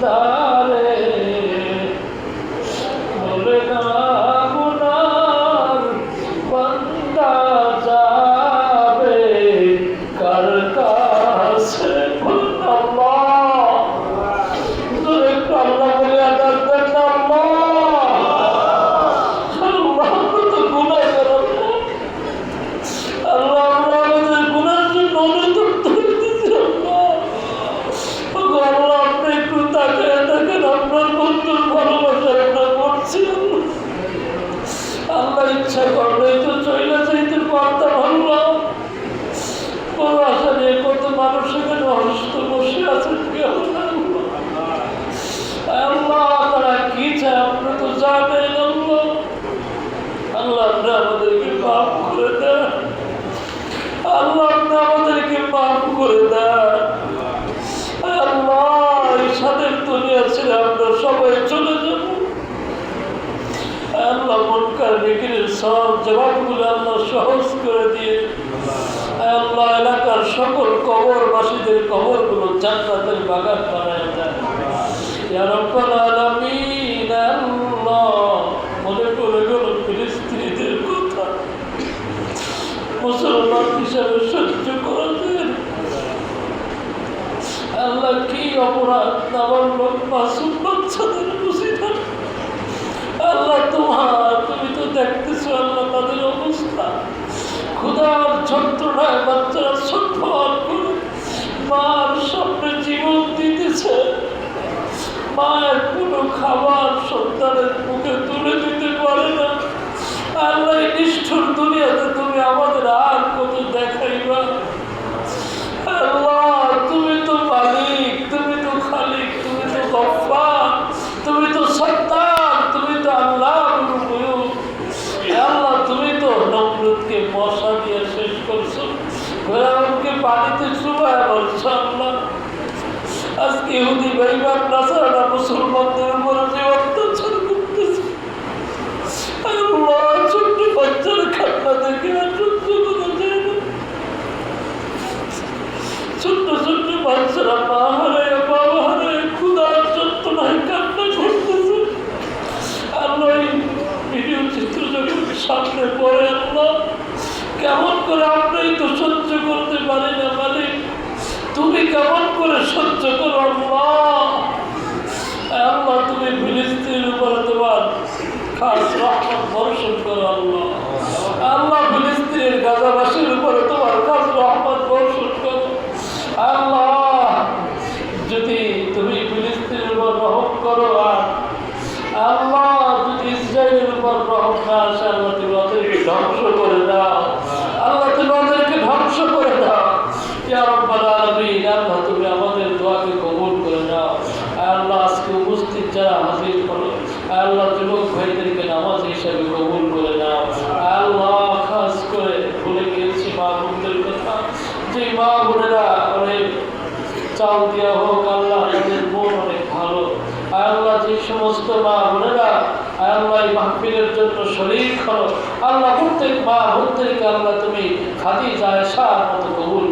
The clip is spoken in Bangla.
বন্দারে আল্লাহ ইচ্ছা করলে তো চলে যাইতে পারতাম আল্লাহ কত মানুষ এখানে অসুস্থ বসে আছেন আল্লাহ করে দেন। আল্লাহ আমাদেরকে মাফ করে দেন। আল্লাহ, এই সাদের দুনিয়া আমরা সবাই চলে যাব। মনকার বিক্রির সব জবাবগুলো আল্লাহ সহজ করে দিয়ে আল্লাহ এলাকার সকল কবরবাসীদের কবরগুলো জান্নাতের বাগান বানায় দেয় ইয়া রব্বাল আলামিন, আল্লাহ। কথা হিসাবে সহ্য করা যায়। কি অপরাধ আমার লোক মাসুম বাচ্চাদের বুঝি না আল্লাহ তোমার, তুমি তো দেখতেছো আল্লাহ তাদের অবস্থা। ক্ষুধার যন্ত্রণায় বাচ্চারা ছটফট করে মার স্বপ্নে জীবন দিতেছে। মায়ের কোনো খাবার সন্তানের মুখে তুলে দিতে পারে না আল্লাহ এই নিষ্ঠুর দুনিয়াতে তুমি আমাদের আর কত দেখাইবা আল্লাহ তুমি তো মালিক তুমি তো খালিক তুমি তো গফফার তুমি তো সত্তার তুমি তো আল্লাহ আল্লাহ তুমি তো নমরুদকে মশা দিয়ে শেষ করছ ঘোরাউনকে পানিতে চুবায় বলছো আল্লাহ আজকে ইহুদি বেইমান নাসারা মুসলমানদের উপরে যে আর সহ্য ভিডিও চিত্র যখন সামনে পড়ে কেমন করে আমরাই তো সহ্য করতে পারি না মালিক তুমি কেমন করে সহ্য করো আল্লাহ? তুমি ফিলিস্তিনের উপরে তোমার খাস রহমত বর্ষণ করো আল্লাহ। আল্লাহ, ফিলিস্তিনের গাজাবাসীর উপরে তোমার খাস রহমত বর্ষণ করো। আল্লাহ, যদি তুমি ফিলিস্তিনের উপর রহম করো আর আল্লাহ যদি ইসরায়েলের উপর রহম না আসে, আল্লাহ তুমি ধ্বংস করে দাও আল্লাহ তুমি ওদেরকে ধ্বংস করে দাও ইয়া রাব্বাল আলামিন আল্লাহ তুমি আমাদের দোয়াকে কবুল করে নাও আল্লাহ আজকে উপস্থিত যারা হাজির করো আল্লাহ যুবক ভাইদেরকে নামাজ হিসাবে কবুল করে নাও। আল্লাহ খাস করে ভুলে গিয়েছি মা বোনদের কথা। যে মা বোনেরা অনেক চাল দেওয়া হোক, আল্লাহ তাদের মন অনেক ভালো। আল্লাহ যে সমস্ত মা বোনেরা আল্লাহ মাহফিলের জন্য শরীর হলো, আল্লাহ প্রত্যেক মা বোনদেরকে আল্লাহ তুমি খাদি যায় সার মতো কবুল